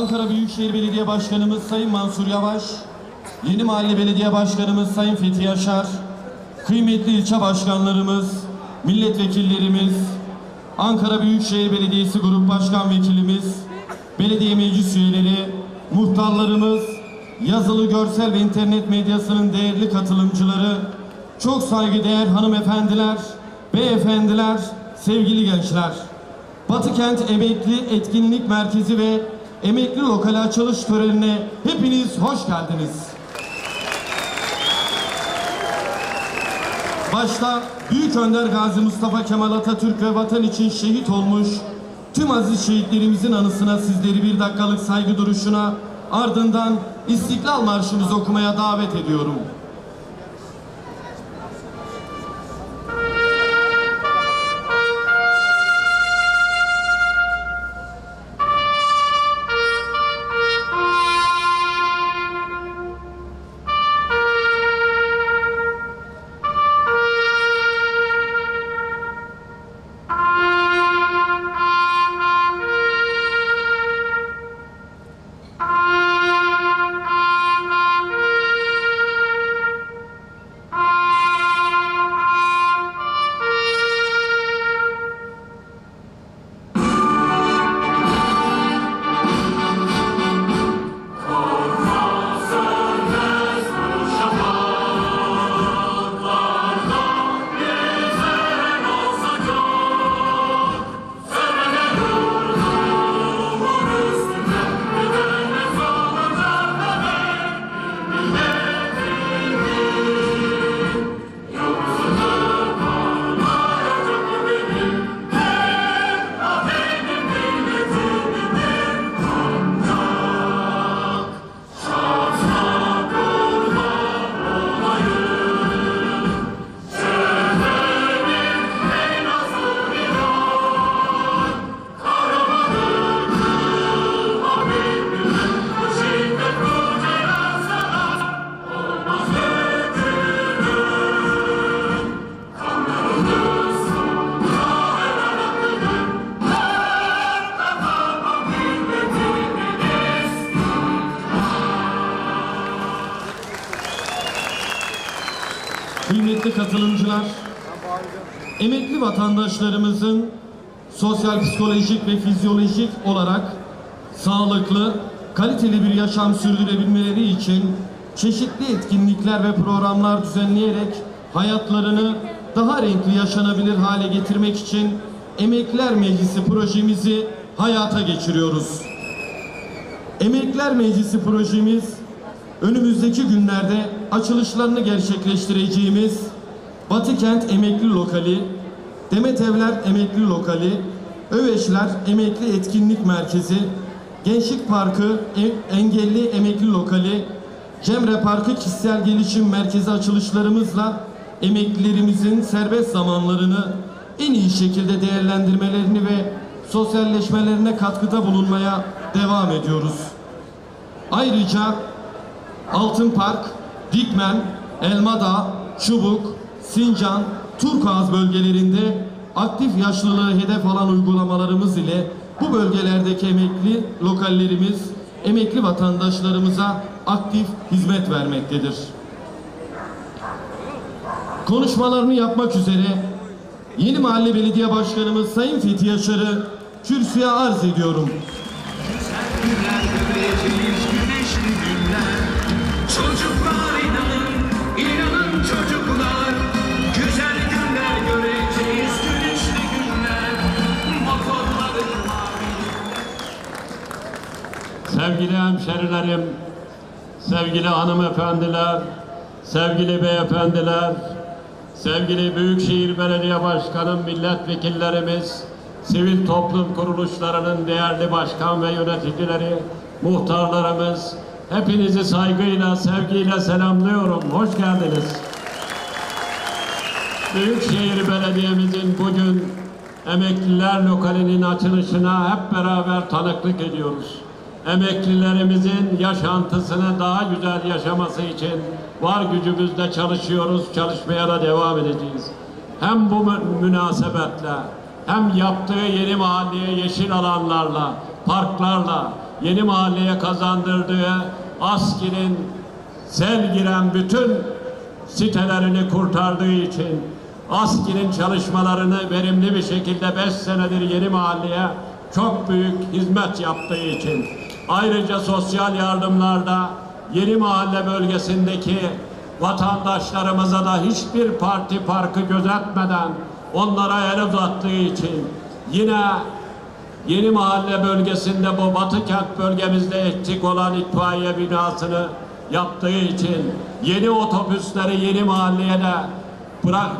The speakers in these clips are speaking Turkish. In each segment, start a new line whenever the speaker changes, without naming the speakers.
Ankara Büyükşehir Belediye Başkanımız Sayın Mansur Yavaş, Yeni Mahalle Belediye Başkanımız Sayın Fethi Yaşar, kıymetli ilçe başkanlarımız, milletvekillerimiz, Ankara Büyükşehir Belediyesi Grup Başkan Vekilimiz, belediye meclis üyeleri, muhtarlarımız, yazılı, görsel ve internet medyasının değerli katılımcıları, çok saygıdeğer hanımefendiler, beyefendiler, sevgili gençler. Batıkent Emekli Etkinlik Merkezi ve Emekli Lokali açılış törenine hepiniz hoş geldiniz. Başta Büyük Önder Gazi Mustafa Kemal Atatürk ve vatan için şehit olmuş tüm aziz şehitlerimizin anısına sizleri bir dakikalık saygı duruşuna ardından İstiklal Marşımızı okumaya davet ediyorum. Katılımcılar, emekli vatandaşlarımızın sosyal, psikolojik ve fizyolojik olarak sağlıklı, kaliteli bir yaşam sürdürebilmeleri için çeşitli etkinlikler ve programlar düzenleyerek hayatlarını daha renkli yaşanabilir hale getirmek için Emekliler Meclisi projemizi hayata geçiriyoruz. Emekliler Meclisi projemiz önümüzdeki günlerde açılışlarını gerçekleştireceğimiz Batıkent Emekli Lokali, Demet Evler Emekli Lokali, Öveşler Emekli Etkinlik Merkezi, Gençlik Parkı E- Engelli Emekli Lokali, Cemre Parkı Kişisel Gelişim Merkezi açılışlarımızla emeklilerimizin serbest zamanlarını en iyi şekilde değerlendirmelerini ve sosyalleşmelerine katkıda bulunmaya devam ediyoruz. Ayrıca Altın Park, Dikmen, Elmadağ, Çubuk, Sincan, Turkuaz bölgelerinde aktif yaşlılığı hedef alan uygulamalarımız ile bu bölgelerdeki emekli lokallerimiz emekli vatandaşlarımıza aktif hizmet vermektedir. Konuşmalarını yapmak üzere Yeni Mahalle Belediye Başkanımız Sayın Fethi Yaşar'ı kürsüye arz ediyorum.
Günler
Sevgili hemşerilerim, sevgili hanımefendiler, sevgili beyefendiler, sevgili Büyükşehir Belediye Başkanı, milletvekillerimiz, sivil toplum kuruluşlarının değerli başkan ve yöneticileri, muhtarlarımız, hepinizi saygıyla, sevgiyle selamlıyorum. Hoş geldiniz. Büyükşehir Belediye'mizin bugün emekliler lokalinin açılışına hep beraber tanıklık ediyoruz. Emeklilerimizin yaşantısını daha güzel yaşaması için var gücümüzle çalışıyoruz, çalışmaya da devam edeceğiz. Hem bu mü- münasebetle hem yaptığı yeni mahalleye yeşil alanlarla, parklarla, yeni mahalleye kazandırdığı ASKİ'nin sel giren bütün sitelerini kurtardığı için ASKİ'nin çalışmalarını verimli bir şekilde 5 senedir yeni mahalleye çok büyük hizmet yaptığı için ayrıca sosyal yardımlarda yeni mahalle bölgesindeki vatandaşlarımıza da hiçbir parti farkı gözetmeden onlara el uzattığı için yine Yeni Mahalle bölgesinde bu Batı kent bölgemizde eksik olan itfaiye binasını yaptığı için yeni otobüsleri yeni mahalleye de bırak,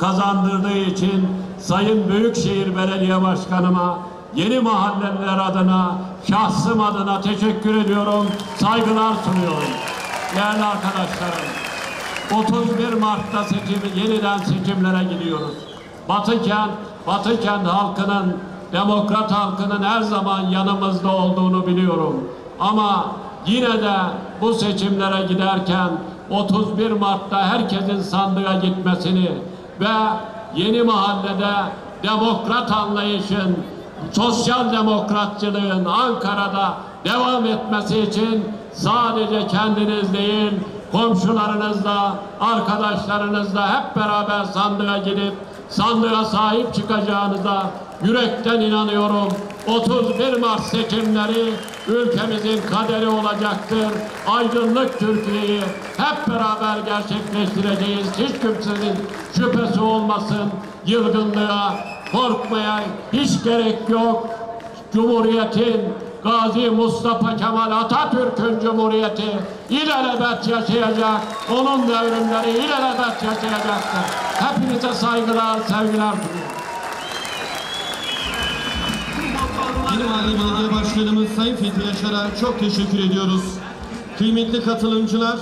kazandırdığı için Sayın Büyükşehir Belediye Başkanıma yeni mahalleliler adına şahsım adına teşekkür ediyorum. Saygılar sunuyorum. Değerli arkadaşlarım. 31 Mart'ta seçim, yeniden seçimlere gidiyoruz. Batı kent halkının, demokrat halkının her zaman yanımızda olduğunu biliyorum. Ama yine de bu seçimlere giderken 31 Mart'ta herkesin sandığa gitmesini ve yeni mahallede demokrat anlayışın, sosyal demokratçılığın Ankara'da devam etmesi için sadece kendiniz değil, komşularınızla, arkadaşlarınızla hep beraber sandığa gidip sandığa sahip çıkacağınıza yürekten inanıyorum. 31 Mart seçimleri ülkemizin kaderi olacaktır. Aydınlık Türkiye'yi hep beraber gerçekleştireceğiz. Hiç kimsenin şüphesi olmasın. Yılgınlığa, korkmaya hiç gerek yok. Cumhuriyetin Gazi Mustafa Kemal Atatürk'ün Cumhuriyeti ilelebet yaşayacak. Onun devrimleri ilelebet yaşayacaktır. Hepinize saygılar, sevgiler sunuyorum.
Mahalle Belediye Başkanımız Sayın Fethi Yaşar'a çok teşekkür ediyoruz. Kıymetli katılımcılar,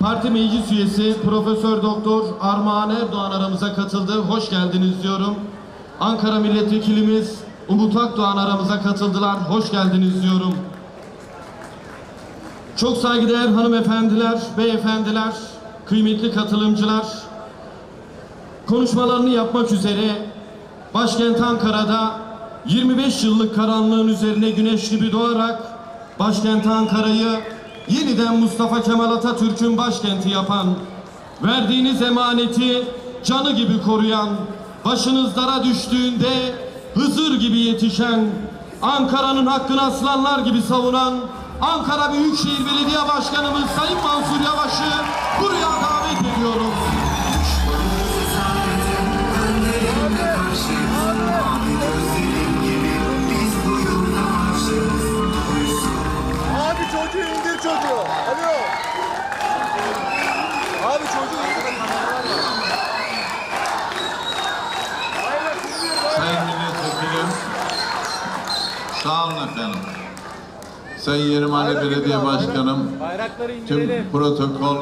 parti meclis üyesi Profesör Doktor Armağan Erdoğan aramıza katıldı. Hoş geldiniz diyorum. Ankara Milletvekilimiz Umut Akdoğan aramıza katıldılar. Hoş geldiniz diyorum. Çok saygıdeğer hanımefendiler, beyefendiler, kıymetli katılımcılar, konuşmalarını yapmak üzere başkent Ankara'da 25 yıllık karanlığın üzerine güneş gibi doğarak başkent Ankara'yı yeniden Mustafa Kemal Atatürk'ün başkenti yapan, verdiğiniz emaneti canı gibi koruyan, başınız dara düştüğünde Hızır gibi yetişen, Ankara'nın hakkını aslanlar gibi savunan Ankara Büyükşehir Belediye Başkanımız Sayın Mansur Yavaş'ı buraya davet ediyorum.
Abi çocuğu indir çocuğu. Alo. Abi çocuğu indir. Hayır, indir.
Sayın Milletvekilim, efendim. Sayın Yeni Mahalle Belediye Başkanım, tüm protokol,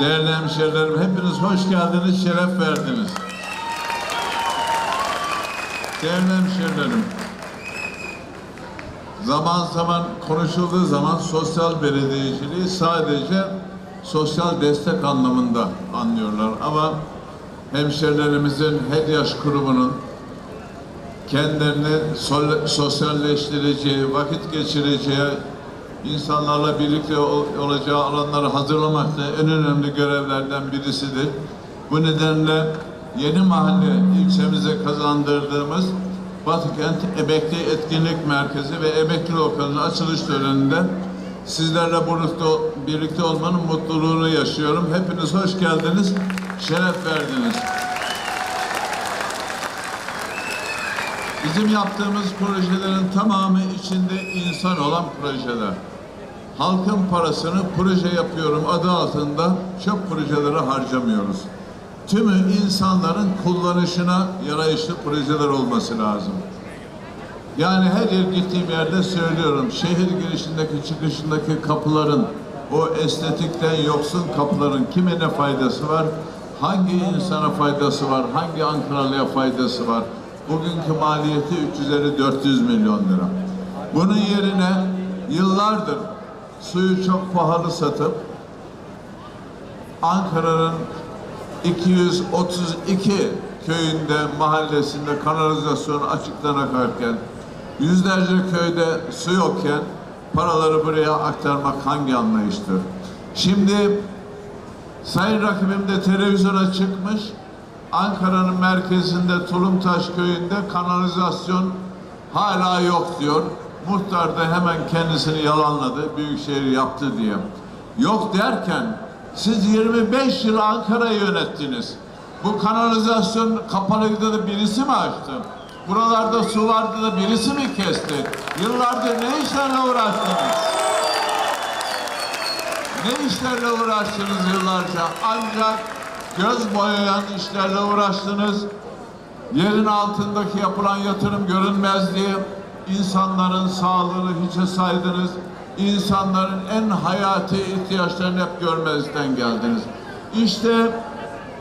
değerli hemşehrilerim hepiniz hoş geldiniz, şeref verdiniz. Değerli hemşehrilerim, zaman zaman konuşulduğu zaman sosyal belediyeciliği sadece sosyal destek anlamında anlıyorlar. Ama hemşehrilerimizin her yaş grubunun kendilerini sosyalleştireceği, vakit geçireceği, insanlarla birlikte ol- olacağı alanları hazırlamak da en önemli görevlerden birisidir. Bu nedenle Yeni Mahalle ilçemize kazandırdığımız Batıkent Emekli Etkinlik Merkezi ve Emekli Lokalı'nın açılış töreninde sizlerle birlikte, birlikte olmanın mutluluğunu yaşıyorum. Hepiniz hoş geldiniz, şeref verdiniz. Bizim yaptığımız projelerin tamamı içinde insan olan projeler. Halkın parasını proje yapıyorum adı altında çöp projelere harcamıyoruz. Tümü insanların kullanışına yarayışlı projeler olması lazım. Yani her yer gittiğim yerde söylüyorum. Şehir girişindeki çıkışındaki kapıların o estetikten yoksun kapıların kime ne faydası var? Hangi insana faydası var? Hangi Ankaralıya faydası var? Bugünkü maliyeti 350-400 milyon lira. Bunun yerine yıllardır suyu çok pahalı satıp Ankara'nın 232 köyünde, mahallesinde kanalizasyon açıktan akarken yüzlerce köyde su yokken paraları buraya aktarmak hangi anlayıştır? Şimdi Sayın rakibim de televizyona çıkmış. Ankara'nın merkezinde Tulumtaş köyünde kanalizasyon hala yok diyor. Muhtar da hemen kendisini yalanladı. Büyükşehir yaptı diye. Yok derken siz 25 yıl Ankara'yı yönettiniz. Bu kanalizasyon kapalıydı da birisi mi açtı? Buralarda su vardı da birisi mi kesti? Yıllardır ne işlerle uğraştınız? Ne işlerle uğraştınız yıllarca? Ancak göz boyayan işlerle uğraştınız. Yerin altındaki yapılan yatırım görünmez diye insanların sağlığını hiçe saydınız. İnsanların en hayati ihtiyaçlarını hep görmezden geldiniz. İşte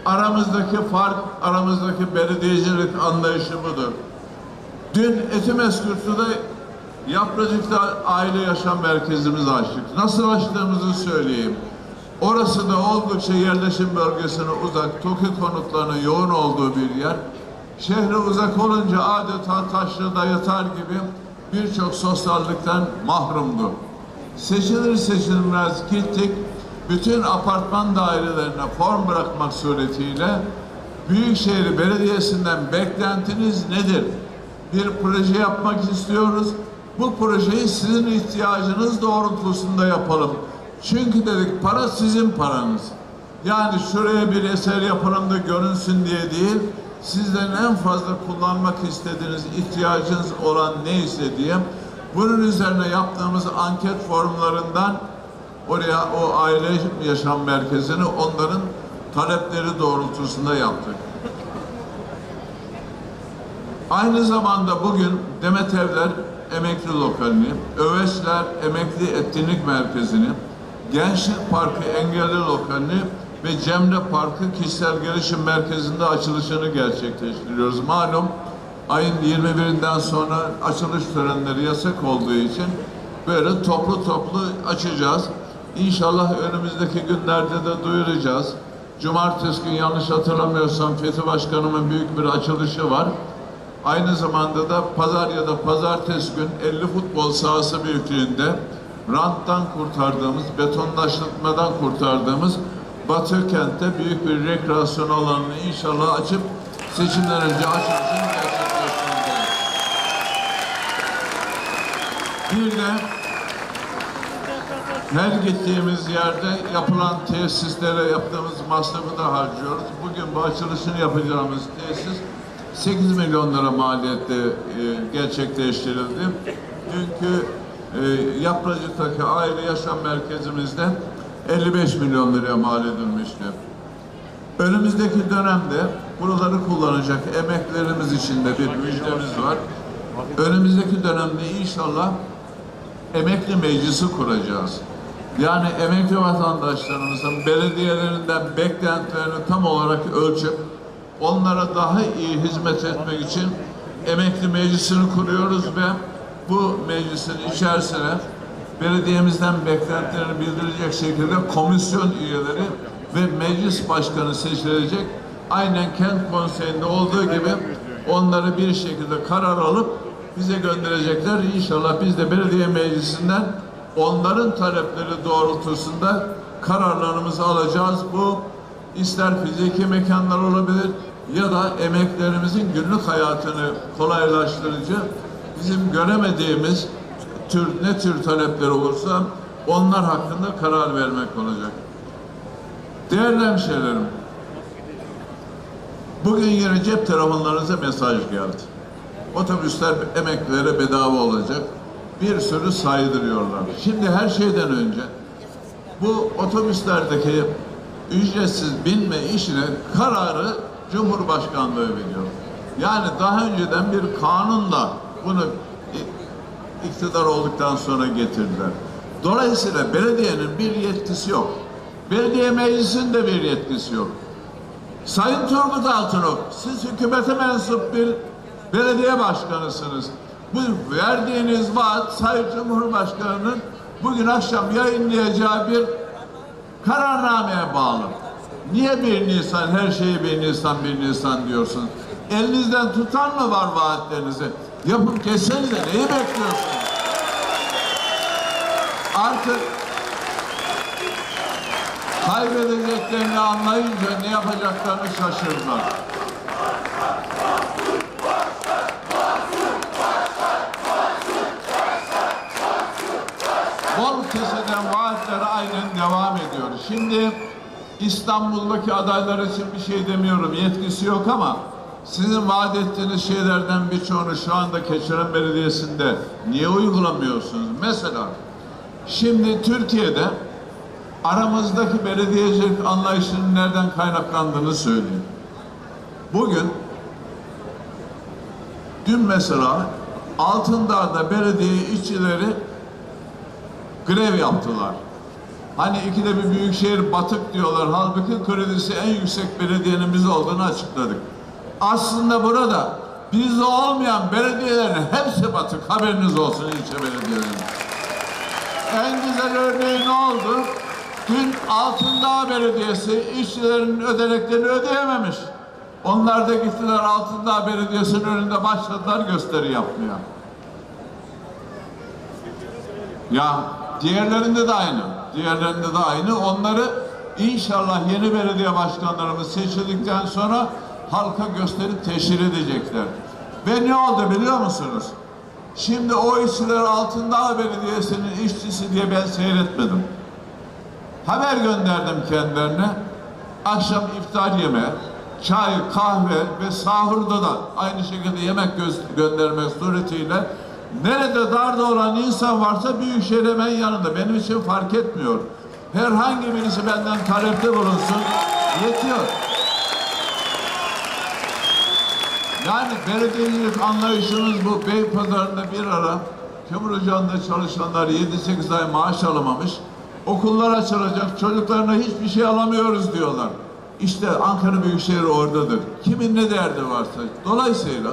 aramızdaki fark, aramızdaki belediyecilik anlayışı budur. Dün Etimeskutlu'da Yapracık'ta aile yaşam merkezimizi açtık. Nasıl açtığımızı söyleyeyim. Orası da oldukça yerleşim bölgesine uzak, TOKİ konutlarının yoğun olduğu bir yer. Şehre uzak olunca adeta taşrada yatar gibi birçok sosyallikten mahrumdu. Seçilir seçilmez gittik, bütün apartman dairelerine form bırakmak suretiyle Büyükşehir Belediyesi'nden beklentiniz nedir? Bir proje yapmak istiyoruz. Bu projeyi sizin ihtiyacınız doğrultusunda yapalım. Çünkü dedik para sizin paranız. Yani şuraya bir eser yapalım da görünsün diye değil, sizden en fazla kullanmak istediğiniz ihtiyacınız olan neyse diye bunun üzerine yaptığımız anket formlarından oraya o aile yaşam merkezini onların talepleri doğrultusunda yaptık. Aynı zamanda bugün Demet Evler Emekli Lokalini, Öveçler Emekli Etkinlik Merkezi'ni, Gençlik Parkı Engelli Lokalini ve Cemre Parkı Kişisel Gelişim Merkezi'nde açılışını gerçekleştiriyoruz. Malum ayın 21'inden sonra açılış törenleri yasak olduğu için böyle toplu toplu açacağız. İnşallah önümüzdeki günlerde de duyuracağız. Cumartesi gün yanlış hatırlamıyorsam Fethi Başkanımın büyük bir açılışı var. Aynı zamanda da pazar ya da pazartesi gün 50 futbol sahası büyüklüğünde ranttan kurtardığımız, betonlaştırmadan kurtardığımız Batı kentte büyük bir rekreasyon alanını inşallah açıp seçimden önce açılışını gerçekleştireceğiz. Bir de her gittiğimiz yerde yapılan tesislere yaptığımız masrafı da harcıyoruz. Bugün bu açılışını yapacağımız tesis 8 milyon lira maliyette e, gerçekleştirildi. Dünkü e, Yapracık'taki aile yaşam merkezimizde 55 milyon liraya mal edilmişti. Önümüzdeki dönemde buraları kullanacak emeklerimiz için de bir müjdemiz var. Önümüzdeki dönemde inşallah emekli meclisi kuracağız. Yani emekli vatandaşlarımızın belediyelerinden beklentilerini tam olarak ölçüp onlara daha iyi hizmet etmek için emekli meclisini kuruyoruz ve bu meclisin içerisine belediyemizden beklentilerini bildirecek şekilde komisyon üyeleri ve meclis başkanı seçilecek. Aynen kent konseyinde olduğu gibi onları bir şekilde karar alıp bize gönderecekler. İnşallah biz de belediye meclisinden onların talepleri doğrultusunda kararlarımızı alacağız. Bu ister fiziki mekanlar olabilir ya da emeklerimizin günlük hayatını kolaylaştırıcı bizim göremediğimiz tür ne tür talepler olursa onlar hakkında karar vermek olacak. Değerli hemşehrilerim, bugün yine cep telefonlarınıza mesaj geldi. Otobüsler emeklilere bedava olacak. Bir sürü saydırıyorlar. Şimdi her şeyden önce bu otobüslerdeki ücretsiz binme işine kararı Cumhurbaşkanlığı veriyor. Yani daha önceden bir kanunla bunu iktidar olduktan sonra getirdiler. Dolayısıyla belediyenin bir yetkisi yok. Belediye meclisinin de bir yetkisi yok. Sayın Turgut Altınok, siz hükümete mensup bir belediye başkanısınız. Bu verdiğiniz vaat Sayın Cumhurbaşkanı'nın bugün akşam yayınlayacağı bir kararnameye bağlı. Niye 1 Nisan, her şeyi 1 Nisan, 1 Nisan diyorsunuz? Elinizden tutan mı var vaatlerinizi? Yapıp geçsenize neyi bekliyorsunuz? Artık kaybedeceklerini anlayınca ne yapacaklarını şaşırdılar. Bol keseden vaatler aynen devam ediyor. Şimdi İstanbul'daki adaylar için bir şey demiyorum. Yetkisi yok ama sizin vaat ettiğiniz şeylerden birçoğunu şu anda Keçiören Belediyesi'nde niye uygulamıyorsunuz? Mesela şimdi Türkiye'de aramızdaki belediyecilik anlayışının nereden kaynaklandığını söyleyeyim. Bugün dün mesela Altındağ'da belediye işçileri grev yaptılar. Hani ikide bir büyükşehir batık diyorlar. Halbuki kredisi en yüksek belediyenin biz olduğunu açıkladık. Aslında burada bizde olmayan belediyelerin hepsi batık. Haberiniz olsun ilçe belediyelerinin. En güzel örneği ne oldu? Dün Altındağ Belediyesi işçilerin ödeneklerini ödeyememiş. Onlar da gittiler Altındağ Belediyesi'nin önünde başladılar gösteri yapmaya. Ya diğerlerinde de aynı. Diğerlerinde de aynı. Onları inşallah yeni belediye başkanlarımız seçildikten sonra halka gösterip teşhir edecekler. Ve ne oldu biliyor musunuz? Şimdi o işçiler Altındağ Belediyesi'nin işçisi diye ben seyretmedim. Haber gönderdim kendilerine. Akşam iftar yeme, çay, kahve ve sahurda da aynı şekilde yemek gö- göndermek suretiyle nerede darda olan insan varsa Büyükşehir hemen yanında. Benim için fark etmiyor. Herhangi birisi benden talepte bulunsun. Yetiyor. Yani belediyecilik anlayışımız bu. Beypazarı'nda bir ara kömür ocağında çalışanlar 7-8 ay maaş alamamış. Okullar açılacak, çocuklarına hiçbir şey alamıyoruz diyorlar. İşte Ankara Büyükşehir oradadır. Kimin ne derdi varsa. Dolayısıyla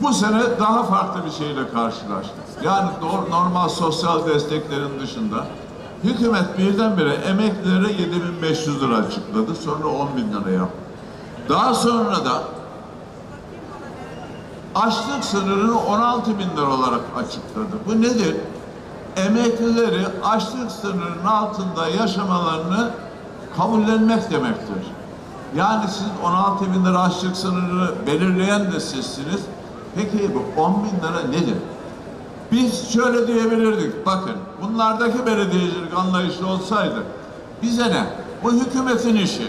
bu sene daha farklı bir şeyle karşılaştık. Yani nor- normal sosyal desteklerin dışında hükümet birdenbire emeklilere 7500 lira açıkladı. Sonra 10 bin lira yaptı. Daha sonra da açlık sınırını 16 bin lira olarak açıkladı. Bu nedir? Emeklileri açlık sınırının altında yaşamalarını kabullenmek demektir. Yani siz 16 bin lira açlık sınırını belirleyen de sizsiniz. Peki bu 10 bin lira nedir? Biz şöyle diyebilirdik. Bakın bunlardaki belediyecilik anlayışı olsaydı bize ne? Bu hükümetin işi.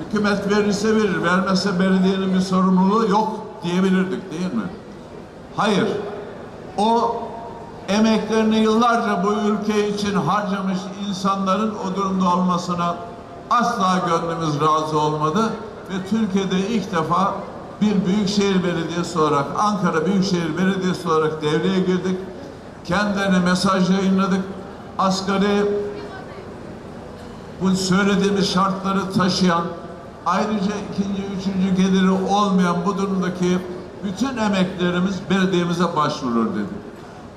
Hükümet verirse verir, vermezse belediyenin bir sorumluluğu yok diyebilirdik değil mi? Hayır. O emeklerini yıllarca bu ülke için harcamış insanların o durumda olmasına asla gönlümüz razı olmadı ve Türkiye'de ilk defa bir büyükşehir belediyesi olarak Ankara Büyükşehir Belediyesi olarak devreye girdik. Kendilerine mesaj yayınladık. Asgari bu söylediğimiz şartları taşıyan, ayrıca ikinci, üçüncü geliri olmayan bu durumdaki bütün emeklerimiz belediyemize başvurur dedi.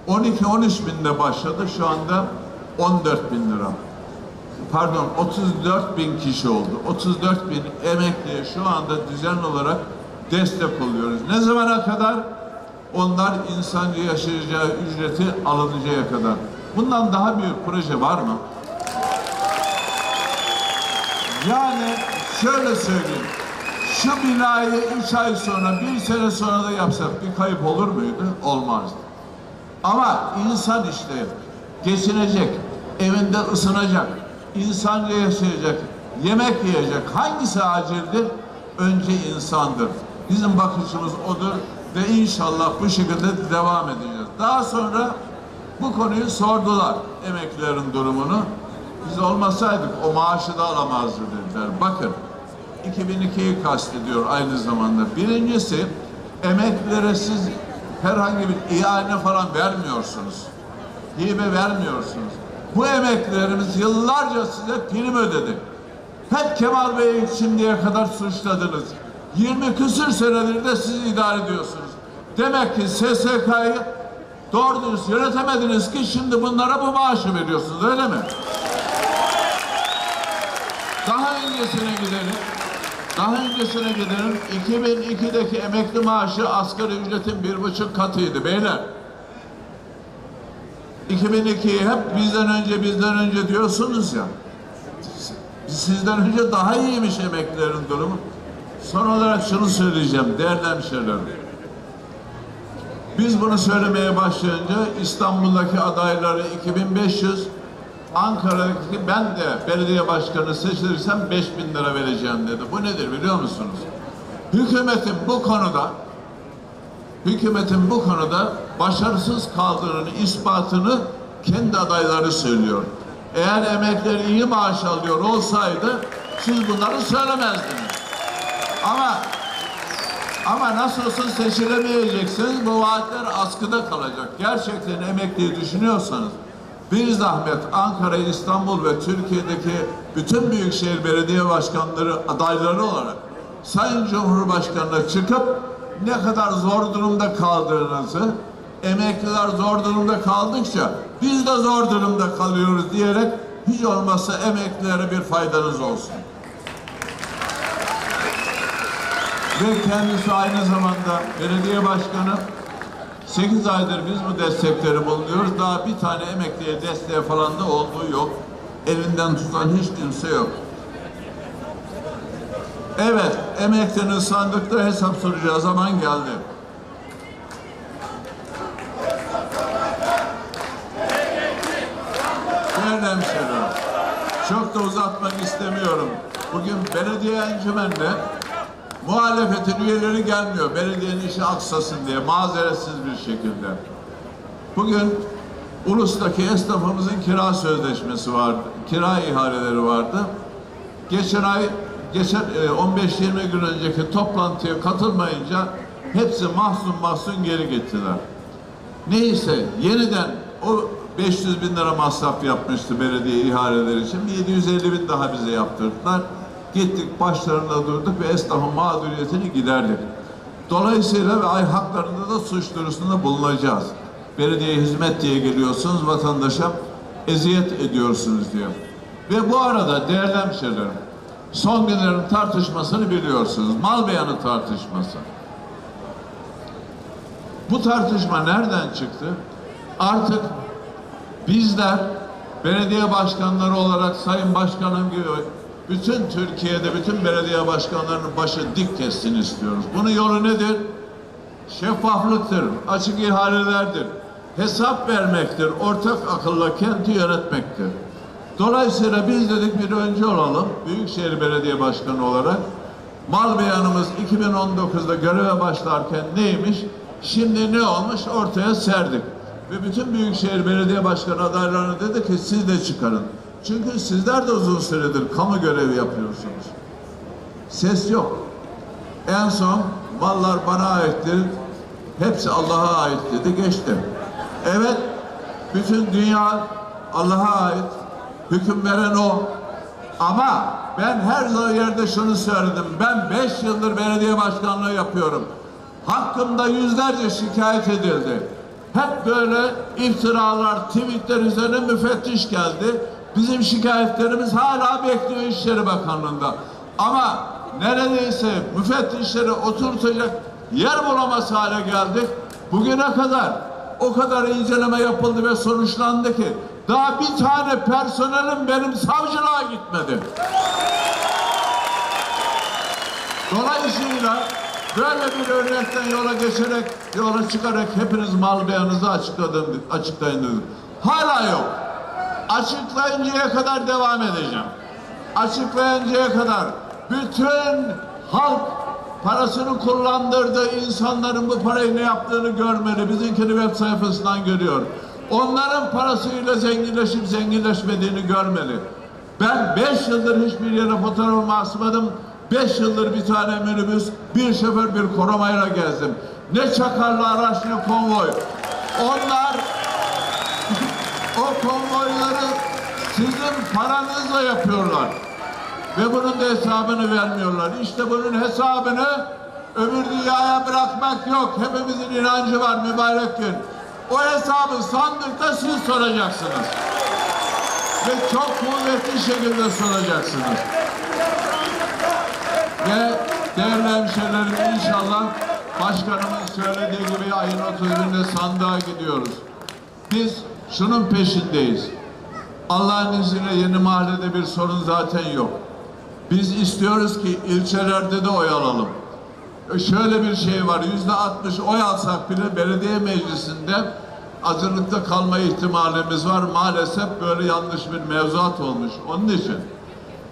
12-13 binde başladı, şu anda 14 bin lira. Pardon, 34 bin kişi oldu. 34 bin emekliye şu anda düzenli olarak destek oluyoruz. Ne zamana kadar? Onlar insanca yaşayacağı ücreti alıncaya kadar. Bundan daha büyük proje var mı? Yani şöyle söyleyeyim. Şu binayı üç ay sonra, bir sene sonra da yapsak bir kayıp olur muydu? Olmazdı. Ama insan işte geçinecek, evinde ısınacak, insanca yaşayacak, yemek yiyecek. Hangisi acildir? Önce insandır. Bizim bakışımız odur ve inşallah bu şekilde devam edeceğiz. Daha sonra bu konuyu sordular emeklilerin durumunu. Biz olmasaydık o maaşı da alamazdı dediler. Bakın 2002'yi kastediyor aynı zamanda. Birincisi emeklilere siz herhangi bir ihale falan vermiyorsunuz. Hibe vermiyorsunuz. Bu emeklilerimiz yıllarca size prim ödedi. Hep Kemal Bey'i şimdiye kadar suçladınız. 20 küsür senedir de siz idare ediyorsunuz. Demek ki SSK'yı doğru dürüst yönetemediniz ki şimdi bunlara bu maaşı veriyorsunuz öyle mi? Öncesine gidelim. Daha öncesine gidelim. 2002'deki emekli maaşı asgari ücretin bir buçuk katıydı beyler. 2002'yi hep bizden önce bizden önce diyorsunuz ya. Sizden önce daha iyiymiş emeklilerin durumu. Son olarak şunu söyleyeceğim değerli hemşehrilerim. Biz bunu söylemeye başlayınca İstanbul'daki adayları 2500, Ankara'daki ben de belediye başkanı seçilirsem 5000 lira vereceğim dedi. Bu nedir biliyor musunuz? Hükümetin bu konuda hükümetin bu konuda başarısız kaldığının ispatını kendi adayları söylüyor. Eğer emekliler iyi maaş alıyor olsaydı siz bunları söylemezdiniz. Ama ama nasıl olsa seçilemeyeceksiniz. Bu vaatler askıda kalacak. Gerçekten emekliyi düşünüyorsanız bir zahmet Ankara, İstanbul ve Türkiye'deki bütün büyükşehir belediye başkanları adayları olarak Sayın Cumhurbaşkanı'na çıkıp ne kadar zor durumda kaldığınızı, emekliler zor durumda kaldıkça biz de zor durumda kalıyoruz diyerek hiç olmazsa emeklilere bir faydanız olsun. Ve kendisi aynı zamanda belediye başkanı 8 aydır biz bu destekleri bulunuyoruz. Daha bir tane emekliye desteğe falan da olduğu yok. Elinden tutan hiç kimse yok. Evet, emeklinin sandıkta hesap soracağı zaman geldi. Değerli hemşehrilerim, çok da uzatmak istemiyorum. Bugün belediye encümenle muhalefetin üyeleri gelmiyor. Belediyenin işi aksasın diye mazeretsiz bir şekilde. Bugün Ulus'taki esnafımızın kira sözleşmesi vardı. Kira ihaleleri vardı. Geçen ay, geçen e, 15-20 gün önceki toplantıya katılmayınca hepsi mahzun mahzun geri gittiler. Neyse yeniden o 500 bin lira masraf yapmıştı belediye ihaleleri için. 750 bin daha bize yaptırdılar. Gittik başlarında durduk ve esnafın mağduriyetini giderdik. Dolayısıyla ve ay haklarında da suç duyurusunda bulunacağız. Belediye hizmet diye geliyorsunuz vatandaşa eziyet ediyorsunuz diyor. Ve bu arada değerli hemşehrilerim son günlerin tartışmasını biliyorsunuz. Mal beyanı tartışması. Bu tartışma nereden çıktı? Artık bizler belediye başkanları olarak Sayın Başkanım gibi bütün Türkiye'de bütün belediye başkanlarının başı dik kessin istiyoruz. Bunun yolu nedir? Şeffaflıktır, açık ihalelerdir, hesap vermektir, ortak akılla kenti yönetmektir. Dolayısıyla biz dedik bir önce olalım, Büyükşehir Belediye Başkanı olarak. Mal beyanımız 2019'da göreve başlarken neymiş? Şimdi ne olmuş? Ortaya serdik. Ve bütün Büyükşehir Belediye Başkanı adaylarına dedi ki siz de çıkarın. Çünkü sizler de uzun süredir kamu görevi yapıyorsunuz. Ses yok. En son mallar bana aittir, hepsi Allah'a ait dedi, geçti. Evet, bütün dünya Allah'a ait, hüküm veren O. Ama ben her yerde şunu söyledim, ben beş yıldır belediye başkanlığı yapıyorum. Hakkımda yüzlerce şikayet edildi. Hep böyle iftiralar, tweetler üzerine müfettiş geldi. Bizim şikayetlerimiz hala bekliyor İçişleri Bakanlığı'nda. Ama neredeyse müfettişleri oturtacak yer bulamaz hale geldik. Bugüne kadar o kadar inceleme yapıldı ve sonuçlandı ki daha bir tane personelim benim savcılığa gitmedi. Dolayısıyla böyle bir örnekten yola geçerek, yola çıkarak hepiniz mal beyanınızı açıkladım, açıklayın dedim. Hala yok. Açıklayıncaya kadar devam edeceğim. Açıklayıncaya kadar bütün halk parasını kullandırdığı insanların bu parayı ne yaptığını görmeli. Bizimkini web sayfasından görüyor. Onların parasıyla zenginleşip zenginleşmediğini görmeli. Ben beş yıldır hiçbir yere fotoğrafımı asmadım. Beş yıldır bir tane minibüs, bir şoför, bir korumayla gezdim. Ne çakarlı araç ne konvoy. Onlar konvoyları sizin paranızla yapıyorlar. Ve bunun da hesabını vermiyorlar. İşte bunun hesabını öbür dünyaya bırakmak yok. Hepimizin inancı var mübarek gün. O hesabı sandıkta siz soracaksınız. Ve çok kuvvetli şekilde soracaksınız. Ve değerli hemşehrilerim inşallah başkanımın söylediği gibi ayın 31'inde sandığa gidiyoruz. Biz şunun peşindeyiz. Allah'ın izniyle yeni mahallede bir sorun zaten yok. Biz istiyoruz ki ilçelerde de oy alalım. Şöyle bir şey var, yüzde 60 oy alsak bile belediye meclisinde azınlıkta kalma ihtimalimiz var. Maalesef böyle yanlış bir mevzuat olmuş. Onun için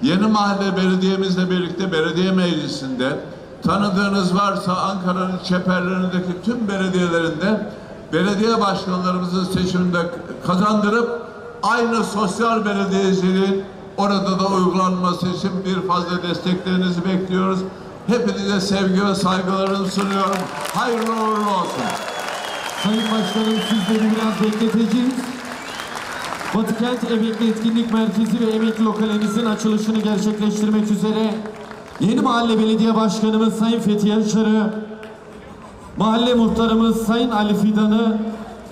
Yeni Mahalle Belediye'mizle birlikte belediye meclisinde tanıdığınız varsa Ankara'nın çeperlerindeki tüm belediyelerinde belediye başkanlarımızın seçiminde kazandırıp aynı sosyal belediyeciliğin orada da uygulanması için bir fazla desteklerinizi bekliyoruz. Hepinize sevgi ve saygılarımı sunuyorum. Hayırlı uğurlu olsun.
Sayın Başkanım sizleri biraz bekleteceğiz. Batıkent Emekli Etkinlik Merkezi ve Emekli Lokalimizin açılışını gerçekleştirmek üzere Yeni Mahalle Belediye Başkanımız Sayın Fethi Yaşar'ı, Mahalle Muhtarımız Sayın Ali Fidan'ı,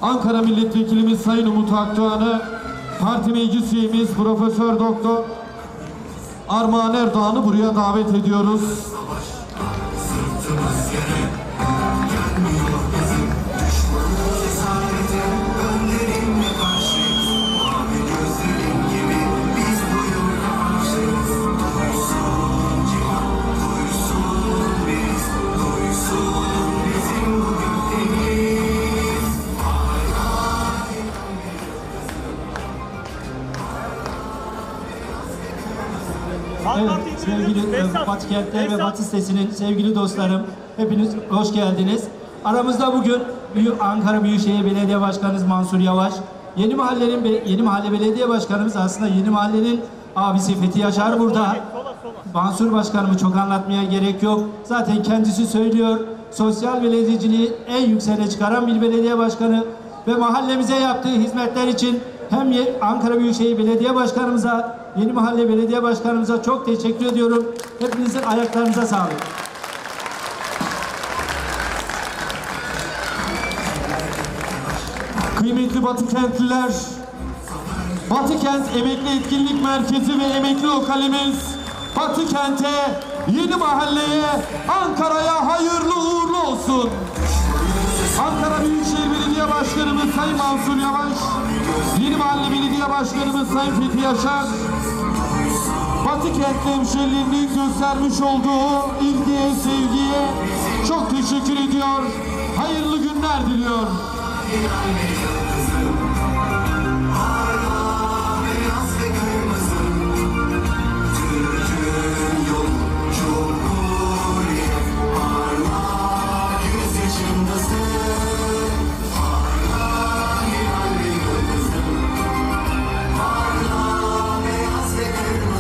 Ankara Milletvekilimiz Sayın Umut Akdoğan'ı, Parti Meclis Üyemiz Profesör Doktor Armağan Erdoğan'ı buraya davet ediyoruz.
Evet, Batı ve Batı Sitesi'nin sevgili dostlarım, hepiniz hoş geldiniz. Aramızda bugün Ankara Büyükşehir Belediye Başkanımız Mansur Yavaş, Yeni Mahallenin Yeni Mahalle Belediye Başkanımız aslında Yeni Mahallenin abisi Fethi Yaşar burada. Mansur Başkanımı çok anlatmaya gerek yok. Zaten kendisi söylüyor. Sosyal belediyeciliği en yükseğe çıkaran bir belediye başkanı ve mahallemize yaptığı hizmetler için hem Ankara Büyükşehir Belediye Başkanımıza, Yeni Mahalle Belediye Başkanımıza çok teşekkür ediyorum. Hepinizin ayaklarınıza sağlık.
Kıymetli Batı kentliler, Batı Kent Emekli Etkinlik Merkezi ve Emekli Lokalimiz Batı Kent'e, Yeni Mahalle'ye, Ankara'ya hayırlı uğurlu olsun. Ankara Büyükşehir Belediye Başkanımız Sayın Mansur Yavaş, Yeni Mahalle Belediye Başkanımız Sayın Fethi Yaşar, Batı kentli hemşehrilerinin göstermiş olduğu ilgiye, sevgiye çok teşekkür ediyor. Hayırlı günler diliyor.